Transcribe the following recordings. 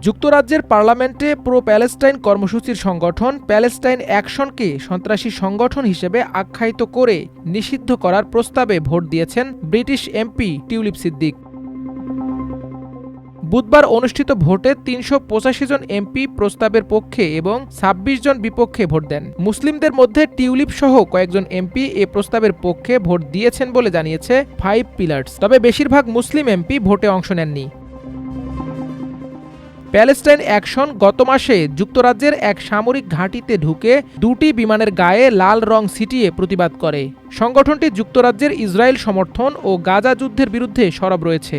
যুক্তরাজ্যের পার্লামেন্টে pro Palestine কর্মসূচির সংগঠন প্যালেস্টাইন অ্যাকশনকে সন্ত্রাসী সংগঠন হিসেবে আখ্যায়িত করে নিষিদ্ধ করার প্রস্তাবে ভোট দিয়েছেন ব্রিটিশ এমপি টিউলিপ সিদ্দিক। বুধবার অনুষ্ঠিত ভোটে তিনশো পঁচাশি জন এমপি প্রস্তাবের পক্ষে এবং ২৬ জন বিপক্ষে ভোট দেন। মুসলিমদের মধ্যে টিউলিপ সহ কয়েকজন এমপি এ প্রস্তাবের পক্ষে ভোট দিয়েছেন বলে জানিয়েছে ফাইভ পিলার্স। তবে বেশিরভাগ মুসলিম এমপি ভোটে অংশ নেননি। প্যালেস্টাইন অ্যাকশন গত মাসে যুক্তরাজ্যের এক সামরিক ঘাঁটিতে ঢুকে দুটি বিমানের গায়ে লাল রং ছিটিয়ে প্রতিবাদ করে। সংগঠনটি যুক্তরাজ্যের ইসরায়েল সমর্থন ও গাজা যুদ্ধের বিরুদ্ধে সরব রয়েছে।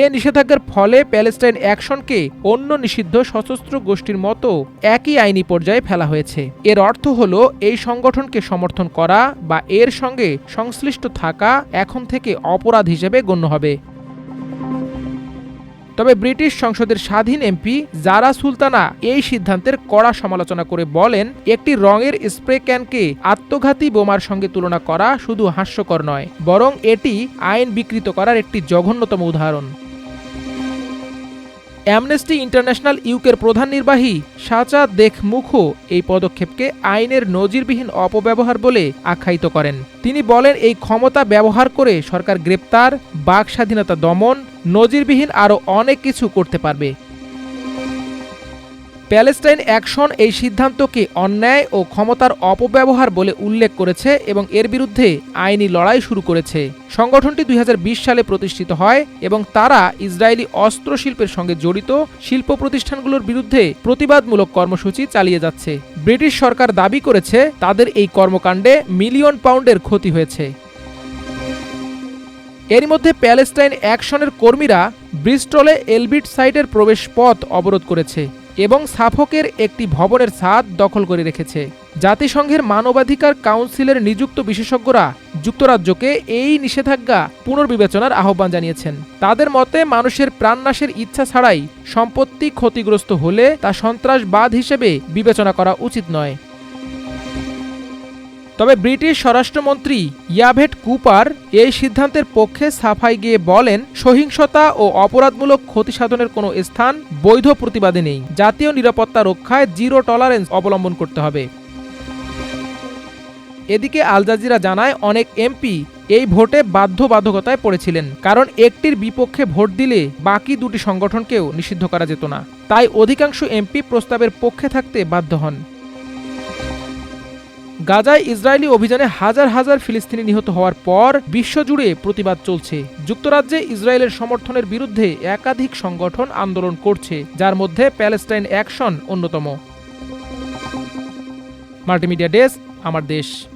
এ নিষেধাজ্ঞার ফলে প্যালেস্টাইন অ্যাকশনকে অন্য নিষিদ্ধ সশস্ত্র গোষ্ঠীর মতো একই আইনি পর্যায়ে ফেলা হয়েছে। এর অর্থ হল, এই সংগঠনকে সমর্থন করা বা এর সঙ্গে সংশ্লিষ্ট থাকা এখন থেকে অপরাধ হিসেবে গণ্য হবে। তবে ব্রিটিশ সংসদের স্বাধীন এমপি জারা সুলতানা এই সিদ্ধান্তের কড়া সমালোচনা করে বলেন, একটি রঙের স্প্রে ক্যানকে আত্মঘাতী বোমার সঙ্গে তুলনা করা শুধু হাস্যকর নয়, বরং এটি আইন বিকৃত করার একটি জঘন্যতম উদাহরণ। অ্যামনেস্টি ইন্টারন্যাশনাল ইউকের প্রধান নির্বাহী সাচা দেখমুখো এই পদক্ষেপকে আইনের নজিরবিহীন অপব্যবহার বলে আখ্যায়িত করেন। তিনি বলেন, এই ক্ষমতা ব্যবহার করে সরকার গ্রেপ্তার, বাক স্বাধীনতা দমন, নজিরবিহীন আরও অনেক কিছু করতে পারবে। প্যালেস্টাইন অ্যাকশন এই সিদ্ধান্তকে অন্যায় ও ক্ষমতার অপব্যবহার বলে উল্লেখ করেছে এবং এর বিরুদ্ধে আইনি লড়াই শুরু করেছে। সংগঠনটি দুই হাজার বিশ সালে প্রতিষ্ঠিত হয় এবং তারা ইসরায়েলি অস্ত্র শিল্পের সঙ্গে জড়িত শিল্প প্রতিষ্ঠানগুলোর বিরুদ্ধে প্রতিবাদমূলক কর্মসূচি চালিয়ে যাচ্ছে। ব্রিটিশ সরকার দাবি করেছে, তাদের এই কর্মকাণ্ডে মিলিয়ন পাউন্ডের ক্ষতি হয়েছে। এরই মধ্যে প্যালেস্টাইন অ্যাকশনের কর্মীরা ব্রিস্টলে এলবিট সাইটের প্রবেশ পথ অবরোধ করেছে। এবং সাফকের একটি ভবনের ছাদ দখল করে রেখেছে। জাতিসংঘের মানবাধিকার কাউন্সিলের নিযুক্ত বিশেষজ্ঞরা যুক্তরাজ্যকে এই নিষেধাজ্ঞা পুনর্বিবেচনার আহ্বান জানিয়েছেন। তাদের মতে, মানুষের প্রাণনাশের ইচ্ছা ছাড়াই সম্পত্তি ক্ষতিগ্রস্ত হলে তা সন্ত্রাসবাদ হিসেবে বিবেচনা করা উচিত নয়। তবে ব্রিটিশ স্বরাষ্ট্রমন্ত্রী ইয়াভেট কুপার এই সিদ্ধান্তের পক্ষে সাফাই গিয়ে বলেন, সহিংসতা ও অপরাধমূলক ক্ষতি সাধনের কোনো স্থান বৈধ প্রতিবাদে নেই। জাতীয় নিরাপত্তা রক্ষায় জিরো টলারেন্স অবলম্বন করতে হবে। এদিকে আল জাজিরা জানায়, অনেক এমপি এই ভোটে বাধ্যবাধকতায় পড়েছিলেন, কারণ একটির বিপক্ষে ভোট দিলে বাকি দুটি সংগঠনকেও নিষিদ্ধ করা যেত না। তাই অধিকাংশ এমপি প্রস্তাবের পক্ষে থাকতে বাধ্য হন। গাজায় ইসরায়েলি অভিযানে হাজার হাজার ফিলিস্তিনি নিহত হওয়ার পর বিশ্বজুড়ে প্রতিবাদ চলছে। যুক্তরাজ্যে ইসরায়েলের সমর্থনের বিরুদ্ধে একাধিক সংগঠন আন্দোলন করছে, যার মধ্যে প্যালেস্টাইন অ্যাকশন অন্যতম। মাল্টিমিডিয়া ডেস্ক, আমার দেশ।